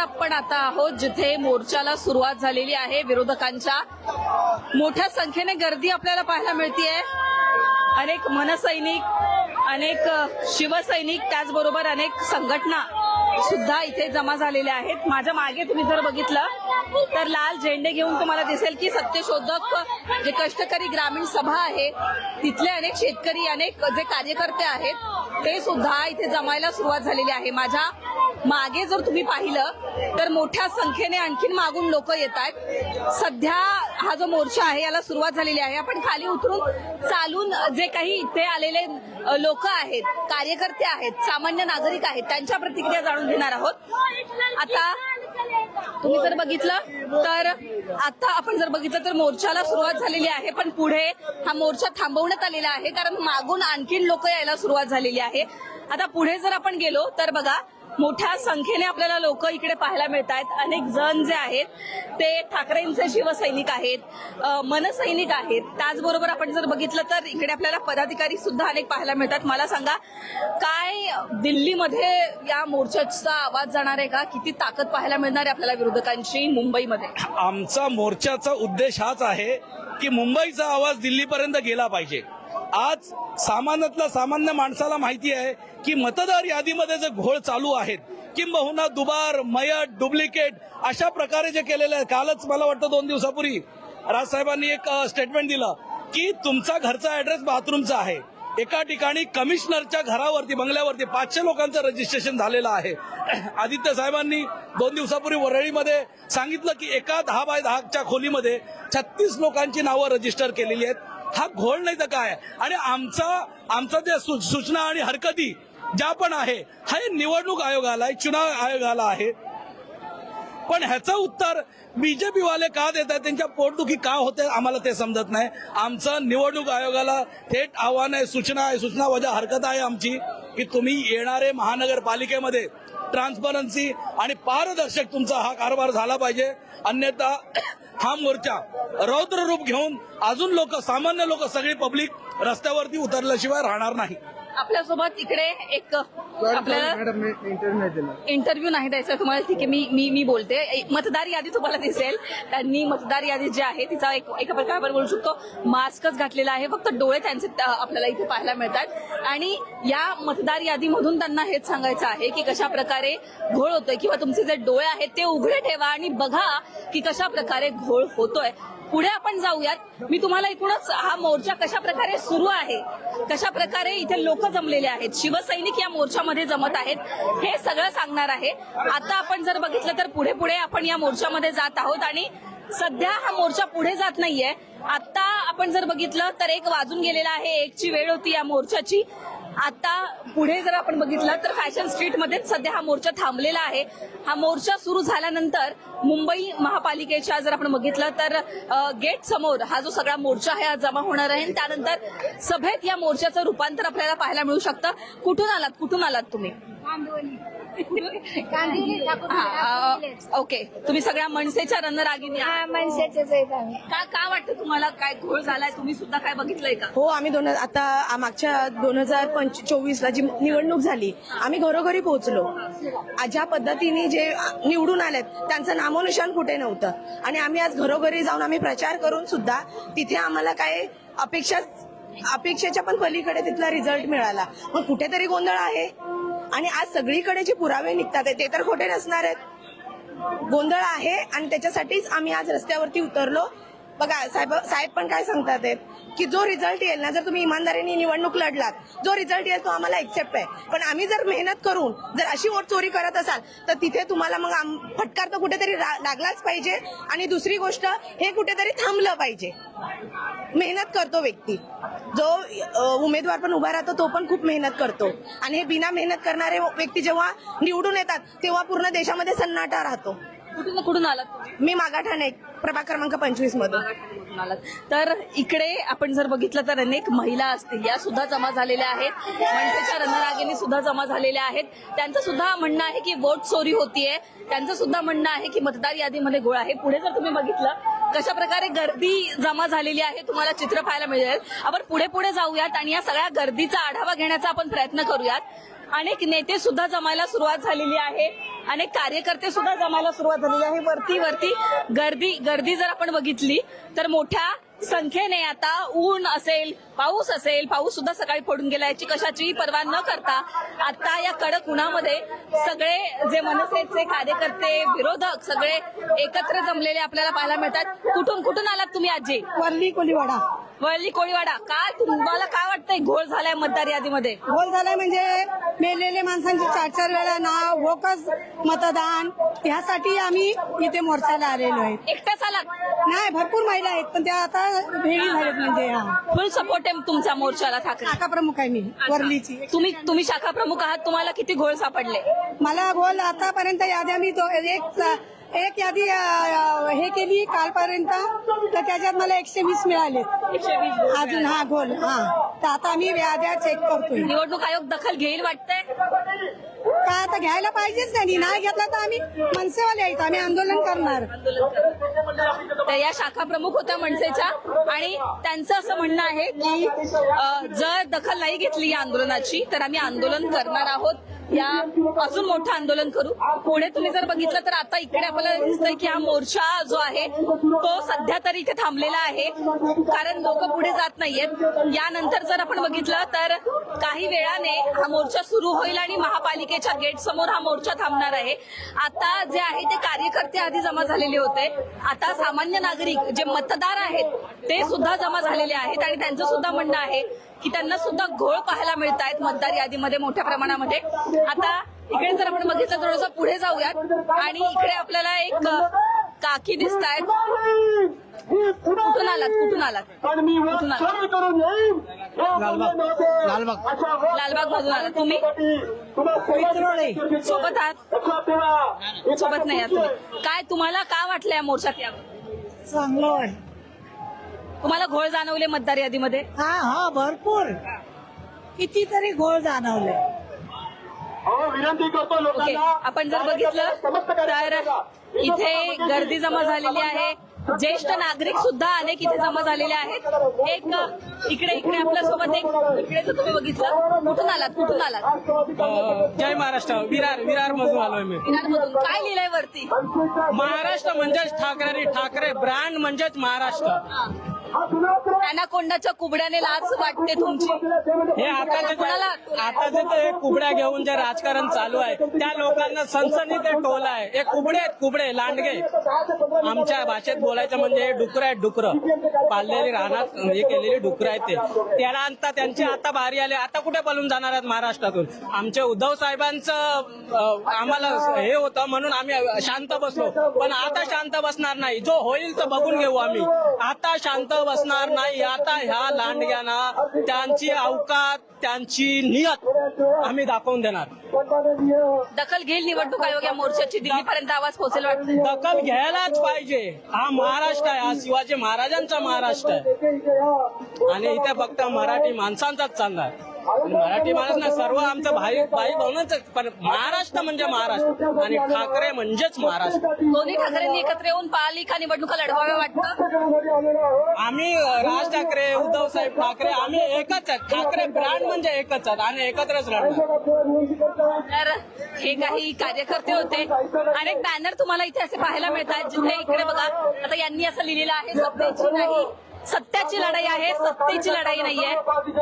आपण आता आहोत जिथे मोर्चाला सुरुवात झालेली आहे. विरोधकांच्या मोठ्या संख्येने गर्दी आपल्याला पाहायला मिळतीये. अनेक मनसैनिक अनेक शिवसैनिक त्याचबरोबर अनेक संघटना सुद्धा इथे जमा झालेल्या आहेत. माझ्या मागे तुम्ही जर बघितलं तर लाल झेंडे घेऊन तुम्हाला दिसेल की सत्यशोधक जे कष्टकरी ग्रामीण सभा आहे तिथले अनेक शेतकरी अनेक जे कार्यकर्ते आहेत ते सुद्धा इथे जमायला सुरुवात झालेली आहे. माझ्या मागे जर तुम्ही पाहिलं तर मोठ्या संख्येने आणखीन मागून लोक येत आहेत. सध्या हा जो मोर्चा आहे याला सुरुवात झालेली आहे. आपण खाली उतरून चालून जे काही इथे आलेले लोक आहेत कार्यकर्ते आहेत सामान्य नागरिक आहेत त्यांच्या प्रतिक्रिया जाणून घेणार आहोत. आता तुम्ही जर बघितलं तर आता आपण जर बघितलं तर मोर्चाला सुरुवात झालेली आहे. पण पुढे हा मोर्चा थांबवण्यात आलेला आहे कारण मागून आणखीन लोक यायला सुरुवात झालेली आहे. आता पुढे जर आपण गेलो तर बघा मोठ्या संख्येने आपल्याला लोक इकडे पाहायला मिळत आहेत अनेक जण जे आहेत ते ठाकरेंचे शिवसैनिक आहेत मनसैनिक आहेत. त्याचबरोबर आपण जर बघितलं तर इकडे आपल्याला पदाधिकारी सुद्धा अनेक पाहायला मिळतात. मला सांगा काय दिल्लीमध्ये या मोर्चाचा आवाज जाणार आहे का? किती ताकद पाहायला मिळणार आहे आपल्याला विरोधकांची मुंबईमध्ये? आमचा मोर्चाचा उद्देश हाच आहे की मुंबईचा आवाज दिल्लीपर्यंत गेला पाहिजे. आज सामान्यातल्या सामान्य माणसाला माहिती आहे की मतदार यादीमध्ये जे घोळ चालू आहेत किंबहुना दुबार मयत डुप्लिकेट अशा प्रकारे जे केलेलं आहे कालच मला वाटतं दोन दिवसापूर्वी राजसाहेबांनी एक स्टेटमेंट दिलं की तुमचा घरचा ऍड्रेस बाथरूमचा आहे. एका ठिकाणी कमिशनरच्या घरावरती बंगल्यावरती पाचशे लोकांचं रजिस्ट्रेशन झालेलं आहे. आदित्य साहेबांनी दोन दिवसापूर्वी वरळीमध्ये सांगितलं की एका दहा बाय दहाच्या खोलीमध्ये छत्तीस लोकांची नावं रजिस्टर केलेली आहेत. हा घोळ नाही तर काय? आणि आमचा आमचा जे सूचना आणि हरकती ज्या पण आहे हा निवडणूक आयोगाला आहे चुनाव आयोगाला आहे. पण ह्याचं उत्तर बीजेपी वाले का देत आहेत त्यांच्या पोटदुखी का होते? आम्हाला ते समजत नाही. आमचं निवडणूक आयोगाला थेट आव्हान आहे सूचना आहे सूचना वजा हरकत आहे आमची की तुम्ही येणारे महानगरपालिकेमध्ये ट्रान्सपरन्सी आणि पारदर्शक तुमचा हा कारभार झाला पाहिजे. अन्यथा हा मोर्चा रौद्र रूप घेऊन अजून लोक सामान्य लोक सगळी पब्लिक रस्त्यावरती उतरल्याशिवाय राहणार नाही. आपल्यासोबत इकडे एक आपल्याला इंटरव्ह्यू नाही द्यायचा. तुम्हाला ठीक आहे मी मी मी बोलते. मतदार यादी तुम्हाला दिसेल. त्यांनी मतदार यादी जी आहे तिचा एक एका प्रकारे आपण बोलू शकतो. मास्कच घातलेला आहे. फक्त डोळे त्यांचे त्या- आपल्याला इथे पाहायला मिळतात. आणि या मतदार यादीमधून त्यांना हेच सांगायचं आहे की कशा प्रकारे घोळ होतोय किंवा तुमचे जे डोळे आहेत ते उघडे ठेवा आणि बघा की कशा प्रकारे घोळ होतोय. पुढे आपण जाऊयात. मी तुम्हाला एकूणच हा मोर्चा कशा प्रकारे सुरू आहे कशा प्रकारे इथे लोक जमलेले आहेत शिवसैनिक या मोर्चामध्ये जमत आहेत हे सगळं सांगणार आहे. आता आपण जर बघितलं तर पुढे पुढे आपण या मोर्चामध्ये जात आहोत आणि सध्या हा मोर्चा पुढे जात नाहीये. आता आपण जर बघितलं तर एक वाजून गेलेला आहे एकची वेळ होती या मोर्चाची. आता पुढे जर आपण बघितलं तर फॅशन स्ट्रीटमध्येच सध्या हा मोर्चा थांबलेला आहे. हा मोर्चा सुरू झाल्यानंतर मुंबई महापालिकेच्या जर आपण बघितलं तर गेट समोर हा जो सगळा मोर्चा आहे हा जमा होणार आहे. आणि त्यानंतर सभेत या मोर्चाचं रूपांतर आपल्याला पाहायला मिळू शकतं. कुठून आलात? कुठून आलात तुम्ही? कांदिवली ठाकूर हा, अ, ओके. तुम्ही सगळ्या मनसेच्या रणरागिनी आहात. हा मनसेचेच आहेत आम्ही. का का वाटतं तुम्हाला काय घोळ झालाय? तुम्ही सुद्धा काय बघितलंय का? हो आम्ही दोन आता आ- मागच्या दोन हजार पंच चोवीस ला जी निवडणूक झाली आम्ही घरोघरी पोहोचलो. आ- ज्या पद्धतीने जे आ- निवडून आलेत त्यांचं नामोनिशान कुठे नव्हतं. आणि आम्ही आज घरोघरी जाऊन आम्ही प्रचार करून सुद्धा तिथे आम्हाला काय अपेक्षा अपेक्षेच्या पण पलीकडे तिथला रिझल्ट मिळाला. मग कुठेतरी गोंधळ आहे. आणि आज सगळीकडे जे पुरावे निघतात आहे, ते तर खोटे नसणार आहेत. गोंधळ आहे आणि त्याच्यासाठीच आम्ही आज रस्त्यावरती उतरलो. बघा साहेब साहेब पण काय सांगतात की जो रिझल्ट येईल ना जर तुम्ही इमानदारीने निवडणूक लढलात जो रिझल्ट येईल तो आम्हाला एक्सेप्ट आहे. पण आम्ही जर मेहनत करून जर अशी वोट चोरी करत असाल तर तिथे तुम्हाला मग फटकार तर कुठेतरी लागलाच पाहिजे. आणि दुसरी गोष्ट हे कुठेतरी थांबलं पाहिजे. मेहनत करतो व्यक्ती. जो उमेदवार पण उभा राहतो तो पण खूप मेहनत करतो. आणि हे बिना मेहनत करणारे व्यक्ती जेव्हा निवडून येतात तेव्हा पूर्ण देशामध्ये सन्नाटा राहतो. कुठून कुठून तुम्ही मी मागाठाणे. प्रभाग क्रमांक पंचवीस मधून तर इकडे आपण जर बघितलं तर अनेक महिला असतील. या सुद्धा जमा झालेल्या आहेत. मनसेच्या रणरागिनी सुद्धा जमा झालेल्या आहेत. त्यांचं सुद्धा म्हणणं आहे की वोट चोरी होतीये. त्यांचं सुद्धा म्हणणं आहे की मतदार यादीमध्ये गोळ आहे. पुढे जर तुम्ही बघितलं कशा प्रकारे गर्दी जमा झालेली आहे तुम्हाला चित्र पाहायला मिळेल. आपण पुढे पुढे जाऊयात आणि या सगळ्या गर्दीचा आढावा घेण्याचा आपण प्रयत्न करूयात. अनेक नेते सुद्धा जमायला सुरुवात झालेली आहे. अनेक कार्यकर्ते सुद्धा जमायला सुरुवात झालेली आहे. वरती वरती गर्दी गर्दी जर आपण बघितली तर मोठ्या संख्येने आता ऊन असेल पाऊस असेल पाऊस सुद्धा सकाळी पडून गेला याची कशाचीही पर्वा न करता आता या कडक उन्हामध्ये सगळे जे मनसेचे कार्यकर्ते विरोधक सगळे एकत्र जमलेले आपल्याला पाहायला मिळतात. कुठून कुठून आलात तुम्ही आजी? वरली कोलीवाडा. वळली कोळीवाडा. काय तुम्हाला काय वाटतंय? घोळ झालाय मतदार यादीमध्ये. गोल झालाय म्हणजे मेलेले माणसांची चार चार वेळा नाव भोकस मतदान. ह्यासाठी आम्ही इथे मोर्चाला आलेलो आहे. एकट्याच आलात? नाही भरपूर महिला आहेत पण त्या आता भेडी झाल्यात म्हणजे हा. फुल सपोर्ट आहे तुमचा मोर्चाला ठाकरे. शाखा प्रमुख आहे मी वरलीची. तुम्ही तुम्ही शाखा प्रमुख आहात तुम्हाला किती घोळ सापडले? मला गोल आतापर्यंत याद्या मी तो एक एक यादी हे केली कालपर्यंत तर त्याच्यात मला एकशे वीस मिळाले. एकशे वीस. अजून हा गोल हा. तर आता मी याद्या चेक करतोय. निवडणूक आयोग दखल घेईल वाटतंय? का आता घ्यायला पाहिजेच त्यांनी नाही घेतला तर आम्ही मनसेवाले आहेत. आम्ही आंदोलन करणार. तर या शाखा प्रमुख होत्या मनसेच्या. आणि त्यांचं असं म्हणणं आहे की जर दखल नाही घेतली या आंदोलनाची तर आम्ही आंदोलन करणार आहोत. या अजून मोठं आंदोलन करू. पुढे तुम्ही जर बघितलं तर आता इकडे आपल्याला दिसतंय की हा मोर्चा जो आहे तो सध्या तरी इथे थांबलेला आहे. कारण लोक पुढे जात नाहीयेत. यानंतर जर आपण बघितलं तर काही वेळाने हा मोर्चा सुरू होईल आणि महापालिकेच्या गेट समोर हा मोर्चा थांबणार आहे. आता जे आहे ते कार्यकर्ते आधी जमा झालेले होते. आता सामान्य नागरिक जे मतदार आहेत ते सुद्धा जमा झालेले आहेत आणि त्यांचं सुद्धा म्हणणं आहे की त्यांना सुद्धा घोळ पाहायला मिळत आहेत मतदार यादीमध्ये मोठ्या प्रमाणामध्ये. आता इकडे जर आपण बघितलं थोडंसं पुढे जाऊयात. आणि इकडे आपल्याला एक काकी दिसत आहेत कुठून आलात? कुठून आलात? कुठून आलात? लालबाग मधून आलात तुम्ही? सोबत आहात? सोबत नाही आहात तुम्ही. काय तुम्हाला का वाटलं या मोर्चात यावर चांगलं आहे तुम्हाला घोळ जाणवले मतदार यादीमध्ये? हा हा भरपूर. कितीतरी घोळ जाणवले. विनंती करतो ओके आपण जर बघितलं तर इथे गर्दी जमा झालेली आहे. ज्येष्ठ नागरिक सुद्धा अनेक इथे जमा झालेले आहेत. एक इकडे इकडे आपल्यासोबत एक इकडे जर तुम्ही बघितलं कुठून आलात कुठून आलात? जय महाराष्ट्र विरार विरार मधून आलोय मी. विरारमधून. काय लिहिलंय वरती? महाराष्ट्र म्हणजेच ठाकरे ठाकरे ब्रँड म्हणजेच महाराष्ट्र. अॅनाकोंडाच्या कुबड्याने लाच वाटते तुमची. हे आता जे आता जे ते कुबड्या घेऊन जे राजकारण चालू आहे त्या लोकांना सनसनी ते टोल आहे. हे कुबडे आहेत कुबडे लांडगे. आमच्या भाषेत बोलायचं म्हणजे हे डुकर आहेत डुकर. पाळलेली राहणार हे केलेली डुकर आहेत ते. त्याला आणता त्यांची आता बारी आली. आता कुठे पळून जाणार आहेत महाराष्ट्रातून? आमच्या उद्धव साहेबांचं आम्हाला हे होतं म्हणून आम्ही शांत बसलो. पण आता शांत बसणार नाही. जो होईल तो बघून घेऊ आम्ही. आता शांत बसणार नाही. आता ह्या लांडग्यांना त्यांची अवकात त्यांची नियत आम्ही दाखवून देणार. दखल घेईल निवडणूक आयोग या मोर्चाची. दिल्लीपर्यंत आवाज पोहोचेल वाटतं. दखल घ्यायलाच पाहिजे. हा महाराष्ट्र आहे. हा शिवाजी महाराजांचा महाराष्ट्र आहे. आणि इथे फक्त मराठी माणसांचाच आणि मराठी माणूस ना सर्व आमचं भाई भाई भाऊनच पण महाराष्ट्र म्हणजे महाराष्ट्र आणि ठाकरे म्हणजेच महाराष्ट्र. दोन्ही ठाकरेंनी एकत्र येऊन पालिका निवडणुका लढवाव्या वाटतं? आम्ही राज ठाकरे उद्धव साहेब ठाकरे आम्ही एकच आहेत. ठाकरे ब्रँड म्हणजे एकच आहेत. आणि एकत्रच राहणार तर हे काही कार्यकर्ते होते. अनेक बॅनर तुम्हाला इथे असे पाहायला मिळतात जिथे इकडे बघा. आता यांनी असं लिहिलेलं आहे सत्तेची नाही. सत्याची लढाई आहे सत्तेची लढाई नाहीये.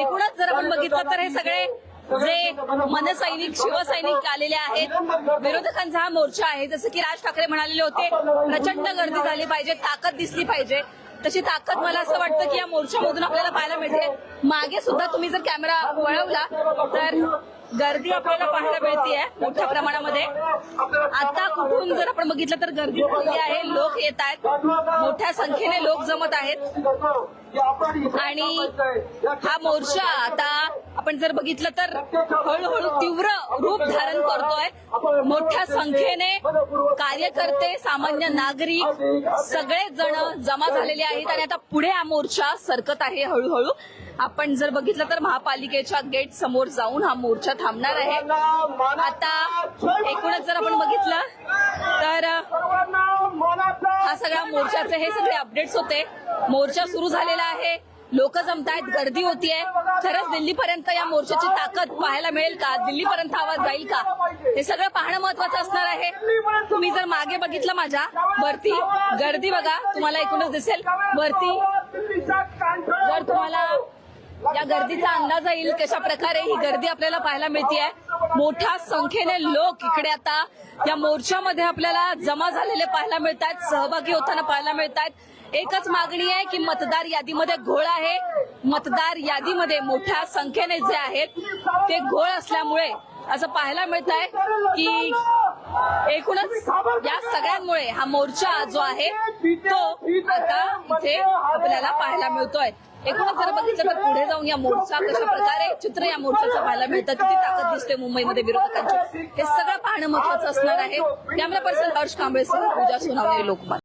एकूणच जर आपण बघितलं तर हे सगळे जे मनसैनिक शिवसैनिक आलेले आहेत विरोधकांचा हा मोर्चा आहे. जसं की राज ठाकरे म्हणालेले होते प्रचंड गर्दी झाली पाहिजे ताकद दिसली पाहिजे. तशी ताकद मला असं वाटतं की या मोर्चामधून आपल्याला पाहायला मिळते. मागे सुद्धा तुम्ही जर कॅमेरा वळवला तर गर्दी आपल्याला पाहायला मिळते मोठ्या प्रमाणामध्ये. आता कुठून जर आपण बघितलं तर गर्दी झालेली आहे लोक येत आहेत. मोठ्या संख्येने लोक जमत आहेत. आणि हा मोर्चा आता आपण जर बघितलं तर हळूहळू तीव्र रूप धारण करतोय. मोठ्या संख्येने कार्यकर्ते सामान्य नागरिक सगळे जण जमा झालेले आहेत आणि आता पुढे हा मोर्चा सरकत आहे हळूहळू. आपण जर बघितलं तर महापालिकेच्या गेट समोर जाऊन हा मोर्चा थांबणार आहे. आता एकूणच जर आपण बघितलं तर हा सगळा मोर्चाचे हे सगळे अपडेट्स होते. मोर्चा सुरू झालेला आहे. लोक जमतायत गर्दी होतीये. खरंच दिल्लीपर्यंत या मोर्चाची ताकद पाहायला मिळेल का? दिल्लीपर्यंत आवाज जाईल का? हे सगळं पाहणं महत्वाचं असणार आहे. तुम्ही जर मागे बघितलं माझ्या वरती गर्दी बघा तुम्हाला एकूणच दिसेल. वरती जर तुम्हाला या गर्दीचा अंदाज येईल कशा प्रकारे ही गर्दी आपल्याला पाहायला मिळते मोठ्या संख्येने लोक इकडे आता या मोर्चामध्ये आपल्याला जमा झालेले पाहायला मिळत आहेत सहभागी होताना पाहायला मिळत आहेत एकच मागणी आहे की मतदार यादीमध्ये घोळ आहे. मतदार यादीमध्ये मोठ्या संख्येने जे आहेत ते घोळ असल्यामुळे असं पाहायला मिळत आहे की एकूणच या सगळ्यांमुळे हा मोर्चा जो आहे तो आता इथे आपल्याला पाहायला मिळतोय. एकूणच जर बघितलं तर पुढे जाऊन या मोर्चा कशा प्रकारे चित्र या मोर्चाचं पाहायला मिळतं किती ताकद दिसते मुंबईमध्ये विरोधकांची. हे सगळं पाहणं महत्वाचं असणार आहे. त्यामुळे पर्सन हर्ष कांबळे सह पूजा सोनावणे लोकमत.